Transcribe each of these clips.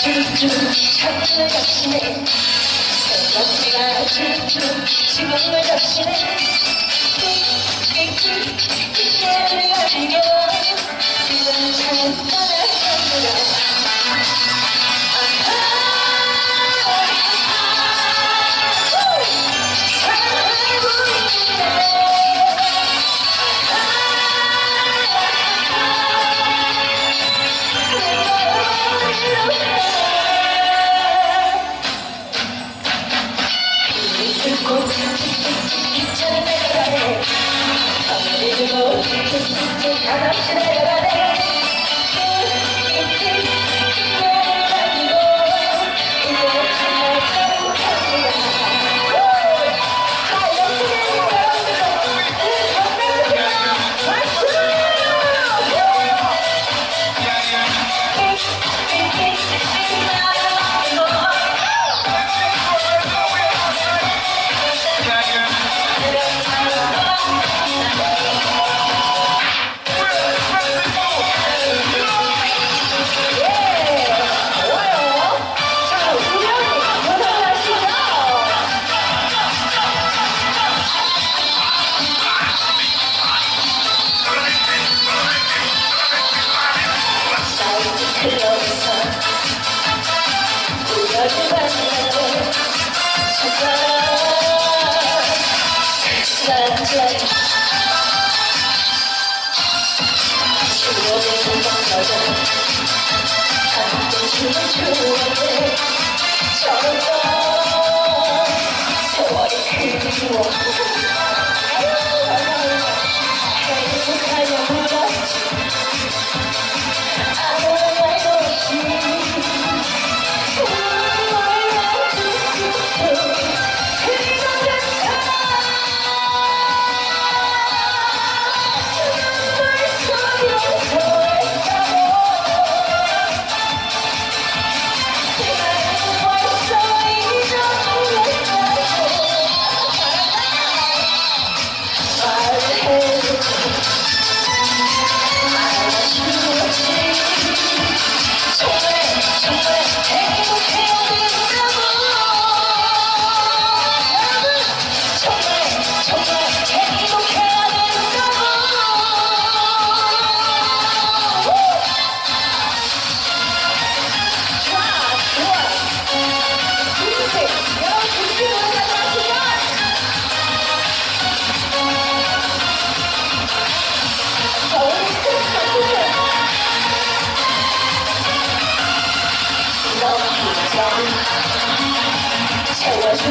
줄줄 창문을 덮치네 새벽비가 줄줄 지붕을 덮치네 빙줄 빙줄 빙줄 빙줄 I should 지켜주는데 절대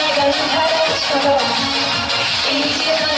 내가 널 바라쳐도 이제